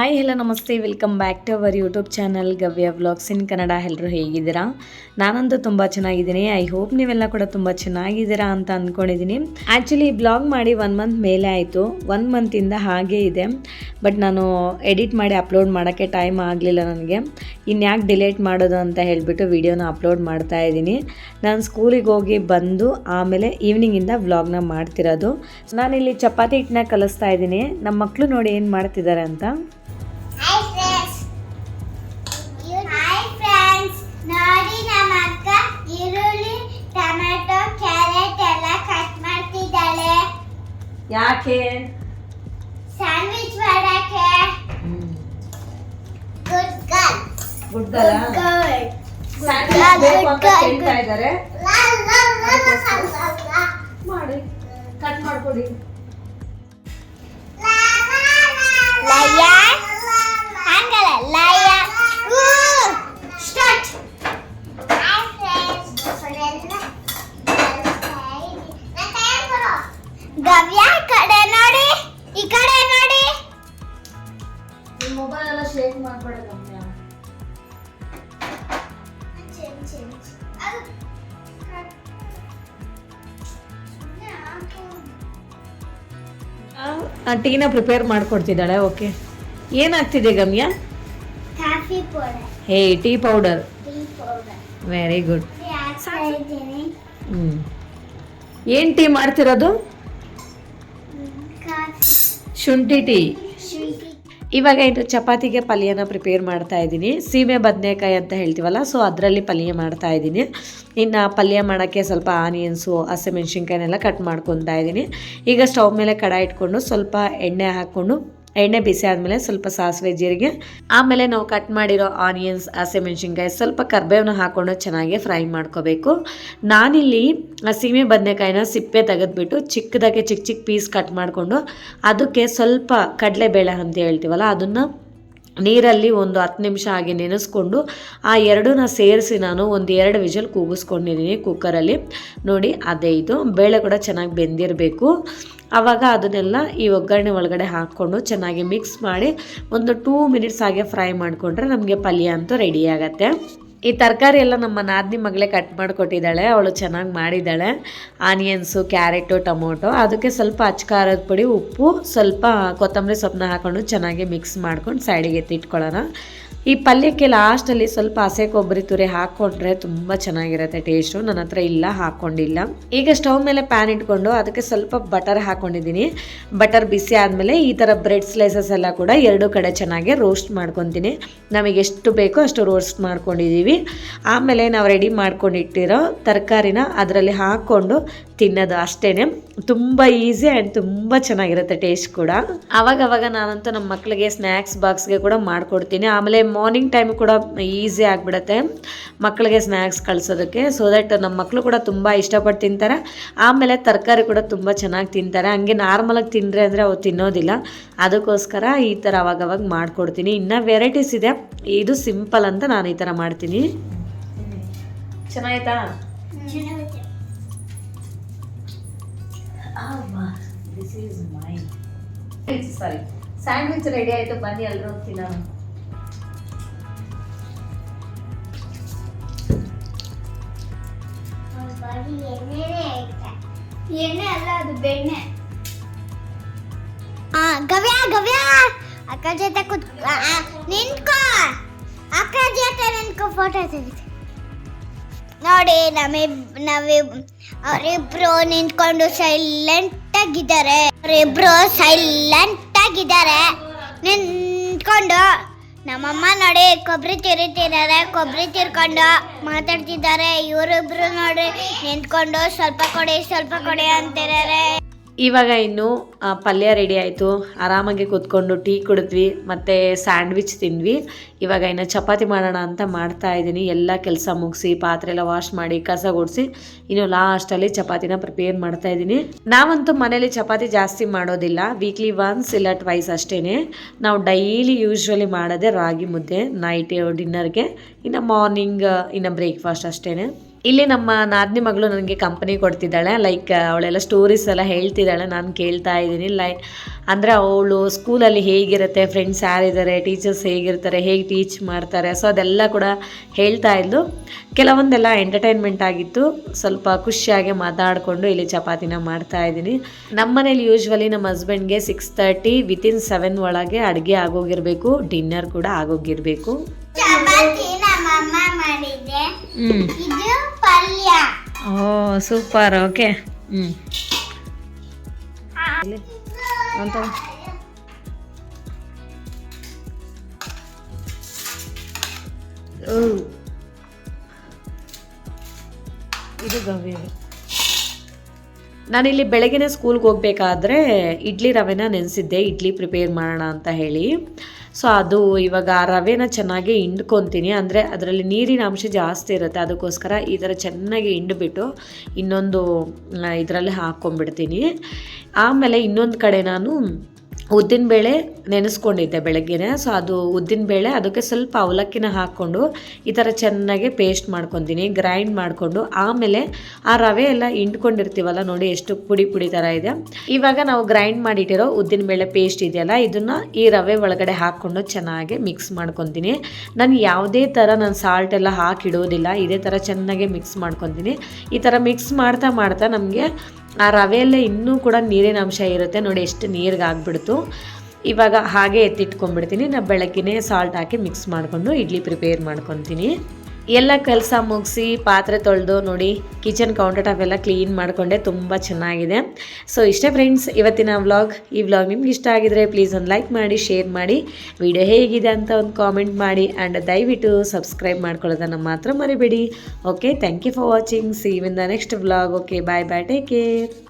Hi, hello, ನಮಸ್ತೆ. Welcome back to our YouTube channel Gavya vlogs in Kannada. ಎಲ್ಲರೂ ಹೇಗಿದ್ದೀರಾ? ನಾನಂತೂ ತುಂಬ ಚೆನ್ನಾಗಿದ್ದೀನಿ. ಐ ಹೋಪ್ ನೀವೆಲ್ಲ ಕೂಡ ತುಂಬ ಚೆನ್ನಾಗಿದ್ದೀರಾ ಅಂತ ಅಂದ್ಕೊಂಡಿದ್ದೀನಿ ಆ್ಯಕ್ಚುಲಿ ಬ್ಲಾಗ್ ಮಾಡಿ ಒನ್ ಮಂತ್ ಮೇಲೆ ಆಯಿತು. ಒನ್ ಮಂತಿಂದ ಹಾಗೇ ಇದೆ. ಬಟ್ ನಾನು ಎಡಿಟ್ ಮಾಡಿ ಅಪ್ಲೋಡ್ ಮಾಡೋಕ್ಕೆ ಟೈಮ್ ಆಗಲಿಲ್ಲ ನನಗೆ. ಇನ್ಯಾಕೆ ಡಿಲೇಟ್ ಮಾಡೋದು ಅಂತ ಹೇಳಿಬಿಟ್ಟು ವಿಡಿಯೋನ ಅಪ್ಲೋಡ್ ಮಾಡ್ತಾ ಇದ್ದೀನಿ. ನಾನು ಸ್ಕೂಲಿಗೆ ಹೋಗಿ ಬಂದು ಆಮೇಲೆ ಈವ್ನಿಂಗಿಂದ ವ್ಲಾಗ್ನ ಮಾಡ್ತಿರೋದು. ನಾನಿಲ್ಲಿ ಚಪಾತಿ ಹಿಟ್ಟನ್ನ ಕಲಿಸ್ತಾ ಇದ್ದೀನಿ. ನಮ್ಮ ಮಕ್ಕಳು ನೋಡಿ ಏನು ಮಾಡ್ತಿದ್ದಾರೆ ಅಂತ. ಯಾಕೆ? ಸ್ಯಾಂಡ್ವಿಚ್ ಮಾಡಕ್ಕೆ ಗುಡ್ ಗರ್ಲ್ ಗುಡ್ ಗರ್ಲ್ ಇದ್ದಾರೆ. ಮಾಡಿ. ಕಟ್ ಮಾಡ್ಕೊಡಿ. ಲಯ ಹಂಗಲ್ಲ. ಲಯ ಟೀನ ಪ್ರಿಪೇರ್ ಮಾಡ್ಕೊಡ್ತಿದ್ದಾಳೆ ಓಕೆ ಏನಾಗ್ತಿದೆ Gamya? Hey tea powder. Very good ಹ್ಞೂ ಏನು ಟೀ ಮಾಡ್ತಿರೋದು? ಶುಂಠಿ ಟೀ. ಶುಂಠಿ ಇವಾಗ ಇದು ಚಪಾತಿಗೆ ಪಲ್ಯನ ಪ್ರಿಪೇರ್ ಮಾಡ್ತಾ ಇದ್ದೀನಿ. ಸೀಮೆ ಬದನೆಕಾಯಿ ಅಂತ ಹೇಳ್ತೀವಲ್ಲ ಸೊ ಅದರಲ್ಲಿ ಪಲ್ಯ ಮಾಡ್ತಾ ಇದ್ದೀನಿ. ಇನ್ನು ಪಲ್ಯ ಮಾಡೋಕ್ಕೆ ಸ್ವಲ್ಪ ಆನಿಯನ್ಸು, ಹಸಿಮೆಣ್ಸಿನ್ಕಾಯಿನೆಲ್ಲ ಕಟ್ ಮಾಡ್ಕೊತಾ ಇದ್ದೀನಿ. ಈಗ ಸ್ಟವ್ ಮೇಲೆ ಕಡಾಯಿ ಇಟ್ಕೊಂಡು ಸ್ವಲ್ಪ ಎಣ್ಣೆ ಹಾಕ್ಕೊಂಡು ಎಣ್ಣೆ ಬಿಸಿ ಆದಮೇಲೆ ಸ್ವಲ್ಪ ಸಾಸಿವೆ ಜೀರಿಗೆ. ಆಮೇಲೆ ನಾವು ಕಟ್ ಮಾಡಿರೋ ಆನಿಯನ್ಸ್ ಹಸಿಮೆಣ್ಸಿನ್ಕಾಯಿ ಸ್ವಲ್ಪ ಕರ್ಬೇವನ್ನ ಹಾಕ್ಕೊಂಡು ಚೆನ್ನಾಗಿ ಫ್ರೈ ಮಾಡ್ಕೋಬೇಕು. ನಾನಿಲ್ಲಿ ಸೀಮೆ ಬದನೆಕಾಯಿನ ಸಿಪ್ಪೆ ತೆಗೆದ್ಬಿಟ್ಟು ಚಿಕ್ಕದಾಗೆ ಚಿಕ್ಕ ಚಿಕ್ಕ ಪೀಸ್ ಕಟ್ ಮಾಡಿಕೊಂಡು ಅದಕ್ಕೆ ಸ್ವಲ್ಪ ಕಡಲೆಬೇಳೆ ಅಂತ ಹೇಳ್ತೀವಲ್ಲ, ಅದನ್ನು ನೀರಲ್ಲಿ ಒಂದು ಹತ್ತು ನಿಮಿಷ ಹಾಗೆ ನೆನೆಸ್ಕೊಂಡು ಆ ಎರಡನ್ನ ಸೇರಿಸಿ ನಾನು ಒಂದು ಎರಡು ವಿಜಲ್ ಕೂಗಿಸ್ಕೊಂಡಿದ್ದೀನಿ ಕುಕ್ಕರಲ್ಲಿ ನೋಡಿ, ಅದೇ ಇದು. ಬೇಳೆ ಕೂಡ ಚೆನ್ನಾಗಿ ಬೆಂದಿರಬೇಕು. ಆವಾಗ ಅದನ್ನೆಲ್ಲ ಈ ಒಗ್ಗರಣೆ ಒಳಗಡೆ ಹಾಕ್ಕೊಂಡು ಚೆನ್ನಾಗಿ ಮಿಕ್ಸ್ ಮಾಡಿ ಒಂದು ಟೂ ಮಿನಿಟ್ಸ್ ಹಾಗೆ ಫ್ರೈ ಮಾಡಿಕೊಂಡ್ರೆ ನಮಗೆ ಪಲ್ಯ ಅಂತೂ ರೆಡಿ ಆಗುತ್ತೆ. ಈ ತರಕಾರಿ ಎಲ್ಲ ನಮ್ಮ ನಾದಿನಿ ಮಗಳೇ ಕಟ್ ಮಾಡಿಕೊಟ್ಟಿದ್ದಾಳೆ, ಅವಳು ಚೆನ್ನಾಗಿ ಮಾಡಿದ್ದಾಳೆ. ಆನಿಯನ್ಸು ಕ್ಯಾರೆಟು ಟೊಮೊಟೊ ಅದಕ್ಕೆ ಸ್ವಲ್ಪ ಅಚ್ಕಾರದ ಪುಡಿ, ಉಪ್ಪು, ಸ್ವಲ್ಪ ಕೊತ್ತಂಬರಿ ಸೊಪ್ಪನ್ನ ಹಾಕ್ಕೊಂಡು ಚೆನ್ನಾಗಿ ಮಿಕ್ಸ್ ಮಾಡ್ಕೊಂಡು ಸೈಡಿಗೆ ಎತ್ತಿಟ್ಕೊಳ್ಳೋಣ ಈ ಪಲ್ಯಕ್ಕೆ ಲಾಸ್ಟಲ್ಲಿ ಸ್ವಲ್ಪ ಹಸೆ ಕೊಬ್ಬರಿ ತುರಿ ಹಾಕ್ಕೊಂಡ್ರೆ ತುಂಬ ಚೆನ್ನಾಗಿರುತ್ತೆ ಟೇಸ್ಟು ನನ್ನ ಹತ್ರ ಇಲ್ಲ, ಹಾಕ್ಕೊಂಡಿಲ್ಲ. ಈಗ ಸ್ಟವ್ ಮೇಲೆ ಪ್ಯಾನ್ ಇಟ್ಕೊಂಡು ಅದಕ್ಕೆ ಸ್ವಲ್ಪ ಬಟರ್ ಹಾಕ್ಕೊಂಡಿದ್ದೀನಿ ಬಟರ್ ಬಿಸಿ ಆದಮೇಲೆ ಈ ಥರ ಬ್ರೆಡ್ ಸ್ಲೈಸಸ್ ಎಲ್ಲ ಕೂಡ ಎರಡು ಕಡೆ ಚೆನ್ನಾಗಿ ರೋಸ್ಟ್ ಮಾಡ್ಕೊತೀನಿ. ನಮಗೆ ಎಷ್ಟು ಬೇಕೋ ಅಷ್ಟು ರೋಸ್ಟ್ ಮಾಡ್ಕೊಂಡಿದ್ದೀವಿ ಆಮೇಲೆ ನಾವು ರೆಡಿ ಮಾಡ್ಕೊಂಡಿಟ್ಟಿರೋ ತರಕಾರಿನ ಅದರಲ್ಲಿ ಹಾಕ್ಕೊಂಡು ತಿನ್ನೋದು ಅಷ್ಟೇ ತುಂಬ ಈಸಿ ಆ್ಯಂಡ್ ತುಂಬ ಚೆನ್ನಾಗಿರುತ್ತೆ ಟೇಸ್ಟ್ ಕೂಡ. ಅವಾಗವಾಗ ನಾನಂತೂ ನಮ್ಮ ಮಕ್ಕಳಿಗೆ ಸ್ನ್ಯಾಕ್ಸ್ ಬಾಕ್ಸ್ಗೆ ಕೂಡ ಮಾಡಿಕೊಡ್ತೀನಿ. ಆಮೇಲೆ ಮಾರ್ನಿಂಗ್ ಟೈಮ್ ಕೂಡ ಈಸಿ ಆಗಿಬಿಡುತ್ತೆ. ಮಕ್ಕಳಿಗೆ ಸ್ನ್ಯಾಕ್ಸ್ ಕಳಿಸೋದಕ್ಕೆ. ಸೊ ದಟ್ ನಮ್ಮ ಮಕ್ಕಳು ಕೂಡ ತುಂಬ ಇಷ್ಟಪಟ್ಟು ತಿಂತಾರೆ. ಆಮೇಲೆ ತರಕಾರಿ ಕೂಡ ತುಂಬ ಚೆನ್ನಾಗಿ ತಿಂತಾರೆ. ಹಂಗೆ ನಾರ್ಮಲಾಗಿ ತಿಂದರೆ ಅಂದರೆ ಅವ್ರು ತಿನ್ನೋದಿಲ್ಲ. ಅದಕ್ಕೋಸ್ಕರ ಈ ಥರ ಅವಾಗವಾಗ ಮಾಡಿಕೊಡ್ತೀನಿ. ಇನ್ನೂ ವೆರೈಟೀಸ್ ಇದೆ. ಇದು ಸಿಂಪಲ್ ಅಂತ ನಾನು ಈ ಥರ ಮಾಡ್ತೀನಿ. ಚೆನ್ನಾಯ್ತಾ this is mine sorry sandwich ready ಆಯಿತು ಬನ್ನಿ ಎಲ್ಲರೂ ತಿನ್ನೋಣ. ಎಣ್ಣೆ ಅಲ್ಲ ಅದು ಬೆಣ್ಣೆ. ಆ ಗವ್ಯ ಗವ್ಯ! ಅಕ್ಕ ಜೊತೆ ಕುತ್ ಆ, ಆ, ನಿಂತ್ಕೋ! ಅಕ್ಕ ಜೊತೆ ನಿಂತ್ಕೋ ಫೋಟೋ ತೆಗಿತೆ ನೋಡಿ ನಮಿಬ್ ನಾವಿ ಅವರಿಬ್ರು ನಿಂತ್ಕೊಂಡು ಸೈಲೆಂಟ್ ಆಗಿದ್ದಾರೆ. ಅವರಿಬ್ರು ಸೈಲೆಂಟ್ ಆಗಿದ್ದಾರೆ. ನಿಂತ್ಕೊಂಡು ನಮ್ಮಮ್ಮ ನೋಡಿ ಕೊಬ್ಬರಿ ತಿರಿತಿದ್ದಾರೆ. ಕೊಬ್ಬರಿ ತಿರ್ಕೊಂಡು ಮಾತಾಡ್ತಿದ್ದಾರೆ. ಇವರಿಬ್ರು ನೋಡಿ ನಿಂತ್ಕೊಂಡು ಸ್ವಲ್ಪ ಕೊಡಿ ಸ್ವಲ್ಪ ಕೊಡಿ ಅಂತಿದ್ದಾರೆ. ಇವಾಗ ಇನ್ನು ಪಲ್ಯ ರೆಡಿ ಆಯಿತು. ಆರಾಮಾಗಿ ಕೂತ್ಕೊಂಡು ಟೀ ಕುಡಿದ್ವಿ, ಮತ್ತು ಸ್ಯಾಂಡ್ವಿಚ್ ತಿಂದ್ವಿ. ಇವಾಗ ಇನ್ನು ಚಪಾತಿ ಮಾಡೋಣ ಅಂತ ಮಾಡ್ತಾ ಇದ್ದೀನಿ. ಎಲ್ಲ ಕೆಲಸ ಮುಗಿಸಿ, ಪಾತ್ರೆ ಎಲ್ಲ ವಾಶ್ ಮಾಡಿ, ಕಸ ಗುಡಿಸಿ, ಇನ್ನು ಲಾಸ್ಟಲ್ಲಿ ಚಪಾತಿನ ಪ್ರಿಪೇರ್ ಮಾಡ್ತಾ ಇದ್ದೀನಿ. ನಾವಂತೂ ಮನೇಲಿ ಚಪಾತಿ ಜಾಸ್ತಿ ಮಾಡೋದಿಲ್ಲ. ವೀಕ್ಲಿ ಒನ್ಸ್ ಇಲ್ಲ ಟ್ವೈಸ್ ಅಷ್ಟೇ ನಾವು ಡೈಲಿ ಯೂಶ್ವಲಿ ಮಾಡೋದೇ ರಾಗಿ ಮುದ್ದೆ ನೈಟ್ ಡಿನ್ನರ್ಗೆ ಇನ್ನು ಮಾರ್ನಿಂಗ್ ಇನ್ನು ಬ್ರೇಕ್ಫಾಸ್ಟ್ ಅಷ್ಟೇ ಇಲ್ಲಿ ನಮ್ಮ ನಾದಿನಿ ಮಗಳು ನನಗೆ ಕಂಪನಿ ಕೊಡ್ತಿದ್ದಾಳೆ. ಲೈಕ್ ಅವಳೆಲ್ಲ ಸ್ಟೋರೀಸ್ ಎಲ್ಲ ಹೇಳ್ತಿದ್ದಾಳೆ. ನಾನು ಕೇಳ್ತಾ ಇದ್ದೀನಿ. ಲೈ ಅಂದರೆ ಅವಳು ಸ್ಕೂಲಲ್ಲಿ ಹೇಗಿರುತ್ತೆ? ಫ್ರೆಂಡ್ಸ್ ಯಾರಿದ್ದಾರೆ? ಟೀಚರ್ಸ್ ಹೇಗಿರ್ತಾರೆ? ಹೇಗೆ ಟೀಚ್ ಮಾಡ್ತಾರೆ? ಸೊ ಅದೆಲ್ಲ ಕೂಡ ಹೇಳ್ತಾ ಇದ್ಲು. ಕೆಲವೊಂದೆಲ್ಲ ಎಂಟರ್ಟೈನ್ಮೆಂಟ್ ಆಗಿತ್ತು. ಸ್ವಲ್ಪ ಖುಷಿಯಾಗಿ ಮಾತಾಡಿಕೊಂಡು ಇಲ್ಲಿ ಚಪಾತಿನ ಮಾಡ್ತಾ ಇದ್ದೀನಿ. ನಮ್ಮ ಮನೇಲಿ ಯೂಶ್ವಲಿ ನಮ್ಮ ಹಸ್ಬೆಂಡ್ಗೆ ಸಿಕ್ಸ್ ತರ್ಟಿ ವಿತಿನ್ ಸೆವೆನ್ ಒಳಗೆ ಅಡುಗೆ ಆಗೋಗಿರಬೇಕು. ಡಿನ್ನರ್ ಕೂಡ ಆಗೋಗಿರಬೇಕು. ಮಾಡಿದೆ ಹ್ಞೂ ಇದು ಪಲ್ಯ. Oh super okay. ಹ್ಞೂ ಅಂತ. ಇದು ಗವ್ಯ. ನಾನಿಲ್ಲಿ ಬೆಳಗಿನ ಸ್ಕೂಲ್ಗೆ ಹೋಗಬೇಕಾದ್ರೆ ಇಡ್ಲಿ ರವೆನ ನೆನೆಸಿದ್ದೆ, ಇಡ್ಲಿ ಪ್ರಿಪೇರ್ ಮಾಡೋಣ ಅಂತ ಹೇಳಿ. ಸೊ ಅದು ಇವಾಗ ಆ ರವೆನ ಚೆನ್ನಾಗಿ ಹಿಂಡ್ಕೊತೀನಿ. ಅಂದರೆ ಅದರಲ್ಲಿ ನೀರಿನ ಅಂಶ ಜಾಸ್ತಿ ಇರುತ್ತೆ. ಅದಕ್ಕೋಸ್ಕರ ಈ ಥರ ಚೆನ್ನಾಗಿ ಹಿಂಡ್ಬಿಟ್ಟು ಇನ್ನೊಂದು ಇದರಲ್ಲಿ ಹಾಕ್ಕೊಂಡ್ಬಿಡ್ತೀನಿ. ಆಮೇಲೆ ಇನ್ನೊಂದು ಕಡೆ ನಾನು ಉದ್ದಿನಬೇಳೆ ನೆನೆಸ್ಕೊಂಡಿದ್ದೆ ಬೆಳಗ್ಗೆನೆ. ಸೊ ಅದು ಉದ್ದಿನಬೇಳೆ ಅದಕ್ಕೆ ಸ್ವಲ್ಪ ಅವಲಕ್ಕಿನ ಹಾಕ್ಕೊಂಡು ಈ ಥರ ಚೆನ್ನಾಗಿ ಪೇಸ್ಟ್ ಮಾಡ್ಕೊತೀನಿ ಗ್ರೈಂಡ್ ಮಾಡಿಕೊಂಡು. ಆಮೇಲೆ ಆ ರವೆ ಎಲ್ಲ ಹಿಂಡ್ಕೊಂಡಿರ್ತೀವಲ್ಲ ನೋಡಿ, ಎಷ್ಟು ಪುಡಿ ಪುಡಿ ಥರ ಇದೆ. ಇವಾಗ ನಾವು ಗ್ರೈಂಡ್ ಮಾಡಿಟ್ಟಿರೋ ಉದ್ದಿನಬೇಳೆ ಪೇಸ್ಟ್ ಇದೆಯಲ್ಲ, ಇದನ್ನು ಈ ರವೆ ಒಳಗಡೆ ಹಾಕ್ಕೊಂಡು ಚೆನ್ನಾಗಿ ಮಿಕ್ಸ್ ಮಾಡ್ಕೊತೀನಿ. ನಾನು ಯಾವುದೇ ಥರ ನಾನು ಸಾಲ್ಟ್ ಎಲ್ಲ ಹಾಕಿಡೋದಿಲ್ಲ, ಇದೇ ಥರ ಚೆನ್ನಾಗಿ ಮಿಕ್ಸ್ ಮಾಡ್ಕೊತೀನಿ. ಈ ಥರ ಮಿಕ್ಸ್ ಮಾಡ್ತಾ ಮಾಡ್ತಾ ನಮಗೆ ಆ ರವೆಯಲ್ಲೇ ಇನ್ನೂ ಕೂಡ ನೀರಿನ ಅಂಶ ಇರುತ್ತೆ. ನೋಡಿ ಎಷ್ಟು ನೀರಿಗೆ ಆಗ್ಬಿಡ್ತು ಇವಾಗ ಹಾಗೆ ಎತ್ತಿಟ್ಕೊಂಡ್ಬಿಡ್ತೀನಿ. ನಾನು ಬೆಳಗ್ಗೆನೇ ಸಾಲ್ಟ್ ಹಾಕಿ ಮಿಕ್ಸ್ ಮಾಡಿಕೊಂಡು ಇಡ್ಲಿ ಪ್ರಿಪೇರ್ ಮಾಡ್ಕೊತೀನಿ. ಎಲ್ಲ ಕೆಲಸ ಮುಗಿಸಿ ಪಾತ್ರೆ ತೊಳೆದು ನೋಡಿ ಕಿಚನ್ ಕೌಂಟರ್ ಟಾಪ್ ಎಲ್ಲ ಕ್ಲೀನ್ ಮಾಡಿಕೊಂಡೆ, ತುಂಬ ಚೆನ್ನಾಗಿದೆ. ಸೊ ಇಷ್ಟೇ ಫ್ರೆಂಡ್ಸ್ ಇವತ್ತಿನ ವ್ಲಾಗ್ ಈ ವ್ಲಾಗ್ ನಿಮ್ಗೆ ಇಷ್ಟ ಆಗಿದ್ರೆ ಪ್ಲೀಸ್ ಒಂದು ಲೈಕ್ ಮಾಡಿ ಶೇರ್ ಮಾಡಿ. ವಿಡಿಯೋ ಹೇಗಿದೆ ಅಂತ ಒಂದು ಕಾಮೆಂಟ್ ಮಾಡಿ ಆ್ಯಂಡ್ ದಯವಿಟ್ಟು ಸಬ್ಸ್ಕ್ರೈಬ್ ಮಾಡ್ಕೊಳ್ಳೋದನ್ನು ಮಾತ್ರ ಮರಿಬೇಡಿ. Okay thank you for watching see in the next vlog okay bye bye take care